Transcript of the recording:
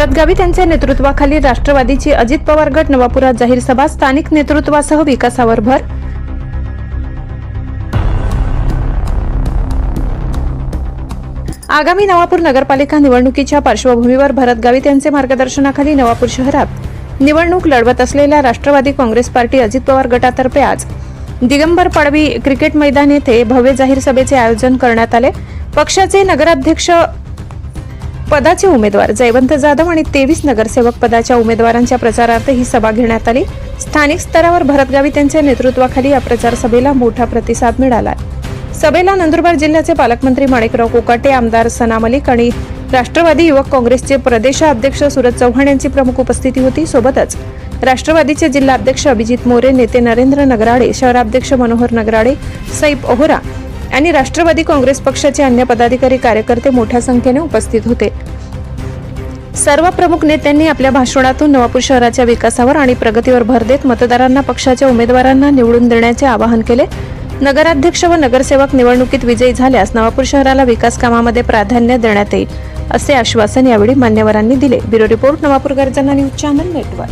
भरत गावित यांच्या नेतृत्वाखाली राष्ट्रवादीची अजित पवार गट नवापुरात जाहीर सभा स्थानिक नेतृत्वासह विकासावर भर. आगामी नवापूर नगरपालिका निवडणुकीच्या पार्श्वभूमीवर भरत गावित यांचे मार्गदर्शनाखाली नवापूर शहरात निवडणूक लढवत असलेल्या राष्ट्रवादी काँग्रेस पार्टी अजित पवार गटातर्फे आज दिगंबर पडवी क्रिकेट मैदान येथे भव्य जाहीर सभेचे आयोजन करण्यात आले. पक्षाचे नगराध्यक्ष पदाचे उमेदवार जयवंत जाधव आणि तेवीस नगरसेवक पदाच्या उमेदवारांच्या प्रचारार्थ ही सभा घेण्यात आली. स्थानिक स्तरावर भरतगावी त्यांच्या नेतृत्वाखाली या प्रचार सभेला मोठा प्रतिसाद मिळाला. सभेला नंदुरबार जिल्ह्याचे पालकमंत्री माणिकराव कोकाटे आमदार सना मलिक आणि राष्ट्रवादी युवक काँग्रेसचे प्रदेशाध्यक्ष सुरज चव्हाण यांची प्रमुख उपस्थिती होती. सोबतच राष्ट्रवादीचे जिल्हाध्यक्ष अभिजित मोरे नेते नरेंद्र नगराडे शहराध्यक्ष मनोहर नगराडे सैप ओहरा आणि राष्ट्रवादी काँग्रेस पक्षाचे अन्य पदाधिकारी कार्यकर्ते मोठ्या संख्येने उपस्थित होते. सर्व प्रमुख नेत्यांनी आपल्या भाषणातून नवापूर शहराच्या विकासावर आणि प्रगतीवर भर देत मतदारांना पक्षाच्या उमेदवारांना निवडून देण्याचे आवाहन केले. नगराध्यक्ष व नगरसेवक निवडणुकीत विजयी झाल्यास नवापूर शहराला विकास कामामध्ये प्राधान्य देण्यात येईल असे आश्वासन यावेळी मान्यवरांनी दिले. ब्युरो रिपोर्ट नवापूर गर्जना न्यूज चॅनल नेटवर्क.